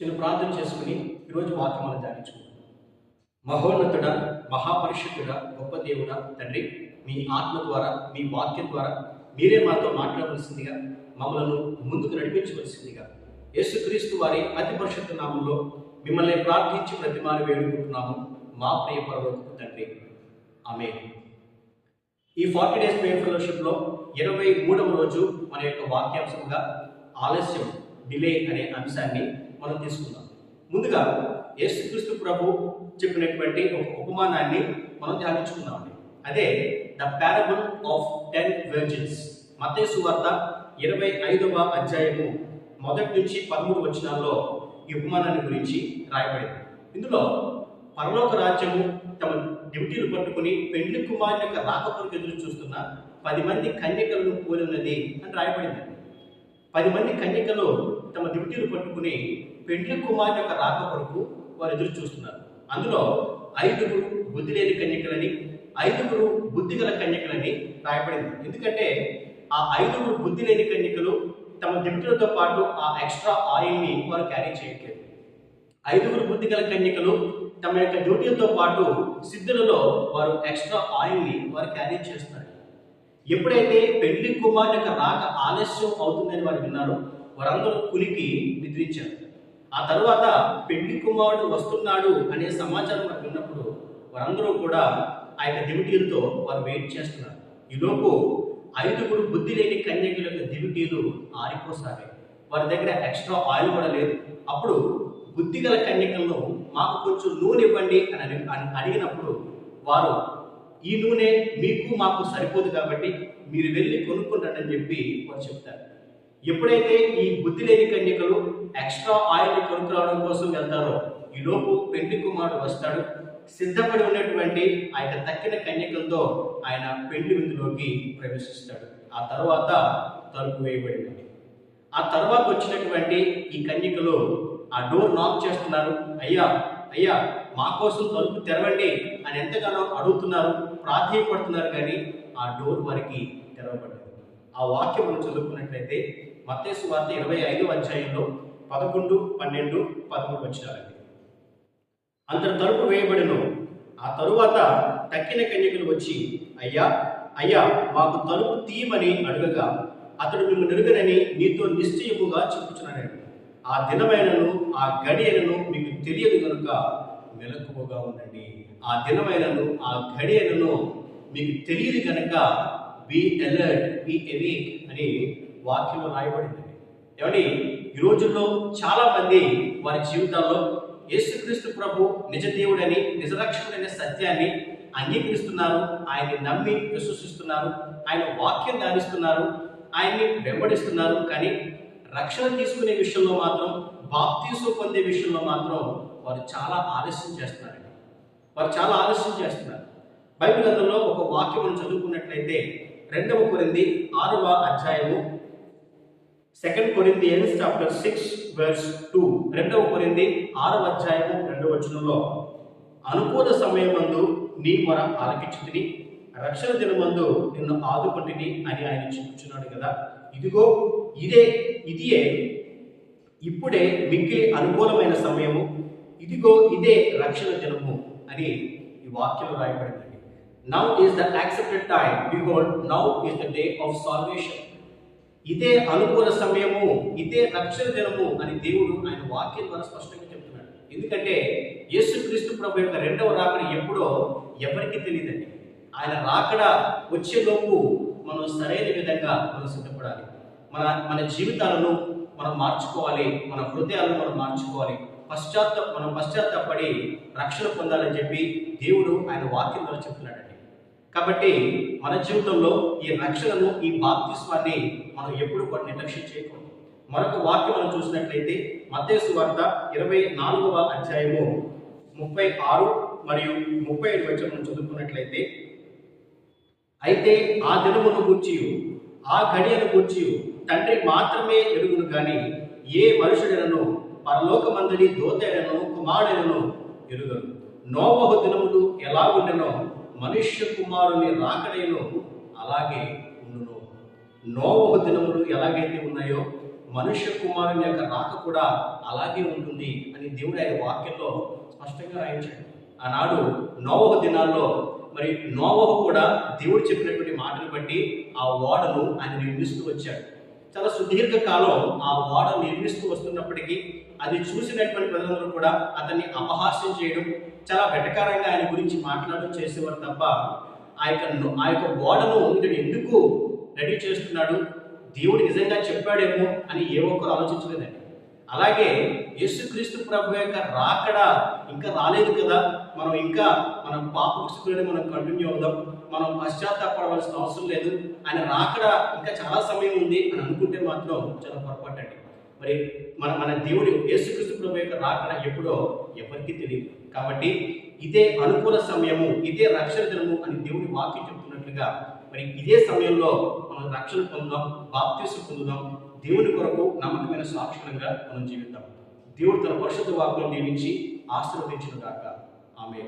చిన్న ప్రార్థన చేసుకుని ఈరోజు వాక్యములు ధ్యానించుకుంటున్నాం మహోన్నతుడ మహాపరిషత్తుడ గొప్ప దేవుడ తండ్రి మీ ఆత్మ ద్వారా మీ వాక్యం ద్వారా మీరే మాతో మాట్లాడవలసిందిగా మమ్మలను ముందుకు నడిపించవలసిందిగా యేసుక్రీస్తు వారి అతి పరిశుద్ధ నామంలో మిమ్మల్ని ప్రార్థించి ప్రతిమాని వేడుకుంటున్నాము మా ప్రియ పర్వతకు తండ్రి. ఆమె ఈ ఫార్టీ డేస్ ప్రేయర్ ఫెలోషిప్లో ఇరవై మూడవ రోజు మన యొక్క వాక్యాంశంగా ఆలస్యం డిలే అనే అంశాన్ని మనం తీసుకుందాం. ముందుగా యేసుక్రీస్తు ప్రభు చెప్పినటువంటి ఒక ఉపమానాన్ని మనం ధ్యానించుకుందామండి. అదే the parable of ten virgins. మతేసు వార్త ఇరవై ఐదవ అధ్యాయము మొదటి నుంచి పదమూడు వచనాల్లో ఈ ఉపమానాన్ని గురించి రాయబడింది. ఇందులో పరలోక రాజ్యము తమ డ్యూటీలు పట్టుకుని పెండ్లి కుమారుని యొక్క రాకపోరుకు ఎదురు చూస్తున్న పది మంది కన్యకలను పోలి ఉన్నది అని రాయబడిందండి పది మంది కన్యకలు తమ డ్యూటీలు పట్టుకుని పెండ్లి కుమార్ యొక్క రాక కొరకు వారు ఎదురు చూస్తున్నారు. అందులో ఐదుగురు బుద్ధి లేని కన్యకలని ఐదుగురు బుద్ధి గల కన్యకలని రాయబడింది. ఎందుకంటే ఆ ఐదుగురు బుద్ధి లేని కన్యకలు తమ డ్యూటీలతో పాటు ఆ ఎక్స్ట్రా ఆయిల్ని వారు క్యారీ చేయట్లేదు. ఐదుగురు బుద్ధి గల కన్యకలు తమ యొక్క డ్యూటీలతో పాటు సిద్ధులలో వారు ఎక్స్ట్రా ఆయిల్ని వారు క్యారీ చేస్తున్నారు. ఎప్పుడైతే పెళ్ళి కుమార్ యొక్క రాక ఆలస్యం అవుతుందని వారు విన్నారో వారందరూ కులికి నిద్రించారు ఆ తర్వాత పెళ్ళి కుమారుడు వస్తున్నాడు అనే సమాచారం వారు విన్నప్పుడు వారందరూ కూడా ఆ యొక్క దివిటీలతో వారు వెయిట్ చేస్తున్నారు. ఈలోపు ఐదుగురు బుద్ధి లేని కన్యకుల యొక్క దివిటీలు ఆరిపోసాగాయి. వారి దగ్గర ఎక్స్ట్రా ఆయిల్ కూడా లేదు. అప్పుడు బుద్ధి గల కన్యకలను మాకు కొంచెం నూనె ఇవ్వండి అని అని అడిగినప్పుడు వారు ఈ నూనె మీకు మాకు సరిపోదు కాబట్టి మీరు వెళ్ళి కొనుక్కుంటారని చెప్పి వారు చెప్తారు. ఎప్పుడైతే ఈ బుద్ధి లేని కన్యకలు ఎక్స్ట్రా ఆయిల్ కొనుక్కురావడం కోసం వెళ్తారో ఈ లోపు పెండి కుమారుడు వస్తాడు. సిద్ధపడి ఉన్నటువంటి ఆ యొక్క తక్కిన కన్యకలతో ఆయన పెండ్లి విందులోకి ప్రవేశిస్తాడు. ఆ తర్వాత తలుపు వేయబడింది. ఆ తర్వాత వచ్చినటువంటి ఈ కన్యకలు ఆ డోర్ నాక్ చేస్తున్నారు. అయ్యా అయ్యా మా కోసం తలుపు తెరవండి అని ఎంతగానో అడుగుతున్నారు ప్రాధాన్యపడుతున్నారు కానీ ఆ డోర్ వారికి తెరవబడ్డది ఆ వాక్యం మనం చదువుకున్నట్లయితే మత్తేసు వార్త ఇరవై ఐదు అధ్యాయంలో పదకొండు పన్నెండు పదమూడు వచ్చినారండి అంతటి తలుపు వేయబడిను. ఆ తరువాత తక్కిన కన్యకులు వచ్చి అయ్యా అయ్యా మాకు తలుపు తీయమని అడుగగా అతడు మిమ్మల్ని నిరుగనని నీతో నిశ్చయముగా చెప్పుచున్నాడు ఆ దినమైనను ఆ గడియనను మీకు తెలియదు కనుక మెలకువగా ఉండండి. ఆ దినమైనను ఆ గడియనను మీకు తెలియదు కనుక బి అలర్ట్ బి ఎవేక్ అని వాక్యంలో రాయబడింది. ఏమండి? ఈ రోజుల్లో చాలా మంది వారి జీవితాల్లో యేసుక్రీస్తు ప్రభు నిజ దేవుడని నిజరక్షకుడైన సత్యాన్ని అంగీకరిస్తున్నారు. ఆయన్ని నమ్మి విశ్వసిస్తున్నారు. ఆయన వాక్యం ధ్యానిస్తున్నారు. ఆయన్ని వెంబడిస్తున్నారు. కానీ రక్షణ తీసుకునే విషయంలో మాత్రం బాప్తీసు పొందే విషయంలో మాత్రం వారు చాలా ఆలస్యం చేస్తున్నారండి. వారు చాలా ఆలస్యం చేస్తున్నారు. బైబిల్ గ్రంథంలో ఒక వాక్యం మనం చదువుకున్నట్లయితే రెండవ కొరింది ఆరవ అధ్యాయము second Corinthians chapter six verse two రెండవ కొరింది ఆరవ అధ్యాయము రెండవ వచనంలో అనుకూల సమయమందు నీ మొర ఆలకించుతిని రక్షణ దినమందు నిన్ను ఆదుకుంటుని అని ఆయన చెప్పుచున్నాడు కదా. ఇదిగో ఇదే ఇదియే ఇప్పుడే మిక్కిలి అనుకూలమైన సమయము ఇదిగో ఇదే రక్షణ దినము అని ఈ వాక్యంలో రాయబడింది. Now is the accepted time behold now is the day of salvation ఇదే అనుకూల సమయము ఇదే రక్షణ దినము అని దేవుడు ఆయన వాక్యం ద్వారా స్పష్టంగా చెప్తున్నాడు. ఎందుకంటే యేసుక్రీస్తు ప్రభు యొక్క రెండవ రాకడ ఎప్పుడో ఎవరికి తెలియదండి. ఆయన రాకడ వచ్చేలోపు మనం సరైన విధంగా మనం సిద్ధపడాలి. మన మన జీవితాలను మనం మార్చుకోవాలి మన హృదయాలను మనం మార్చుకోవాలి. పశ్చాత్త మనం పశ్చాత్తాపడి రక్షణ పొందాలని చెప్పి దేవుడు ఆయన వాక్యం ద్వారా చెప్తున్నాడు కాబట్టి మన జీవితంలో ఈ రక్షణను ఈ బాప్తిస్వాన్ని మనం ఎప్పుడు కూడా నిర్లక్ష్యం చేయకూడదు. మరొక వాక్యం మనం చూసినట్లయితే మతేసు వార్త ఇరవై నాలుగవ అధ్యాయము ముప్పై ఆరు మరియు ముప్పై ఐదు వచ్చి మనం చదువుకున్నట్లయితే అయితే ఆ దినమును గూర్చి ఆ ఘడియను గూర్చి తండ్రి మాత్రమే ఎరుగును కానీ ఏ మనుషుడైనను పరలోకమందరి దోతైనను కుమారుడైనను ఎరుగను నోవహు దినములు ఎలా ఉండెనో మనుష్య కుమారుని రాకడైనో అలాగే ఉండును. నోవహు దినములు ఎలాగైతే ఉన్నాయో మనుష్య కుమారుని యొక్క రాక కూడా అలాగే ఉంటుంది అని దేవుడు ఆయన వాక్యంలో స్పష్టంగా రాయించాడు. ఆనాడు నోవహు దినాల్లో మరి నోవహు కూడా దేవుడు చెప్పినటువంటి మాటను బట్టి ఆ ఓడను ఆయన నిర్మిస్తూ వచ్చాడు. చాలా సుదీర్ఘ కాలం ఆ ఓడ నిర్మిస్తూ వస్తున్నప్పటికీ అది చూసినటువంటి ప్రజలందరూ కూడా అతన్ని అపహాస్యం చేయడం చాలా వెటకారంగా ఆయన గురించి మాట్లాడడం చేసేవారు తప్ప ఆ యొక్క ఆ యొక్క గోడను ఇతడు ఎందుకు రెడీ చేస్తున్నాడు? దేవుడు నిజంగా చెప్పాడేమో అని ఏ ఒక్కరు ఆలోచించలేదండి. అలాగే యేసుక్రీస్తు ప్రభు యొక్క రాకడ ఇంకా రాలేదు కదా? మనం ఇంకా మనం పాప స్థితిలోనే మనం కంటిన్యూ అవుదాం. మనం పశ్చాత్తాపడవలసిన అవసరం లేదు. ఆయన రాకడ ఇంకా చాలా సమయం ఉంది అని అనుకుంటే మాత్రం చాలా పొరపాటు అండి మరి మన మన దేవుడు యేసుక్రీస్తు ప్రభు యొక్క రాకడ ఎప్పుడో ఎవరికి తెలియదు కాబట్టి ఇదే అనుకూల సమయము ఇదే రక్షణ దినము అని దేవుడి వాక్యం చెప్తున్నట్లుగా మరి ఇదే సమయంలో మనం రక్షణ పొందుదాం బాప్తీసు పొందుదాం దేవుని కొరకు నమ్మకమైన సాక్షులంగా మనం జీవిద్దాం. దేవుడు తన పరిశుద్ధ వాక్యం దీవించి ఆశీర్వదించిన దాకా ఆమె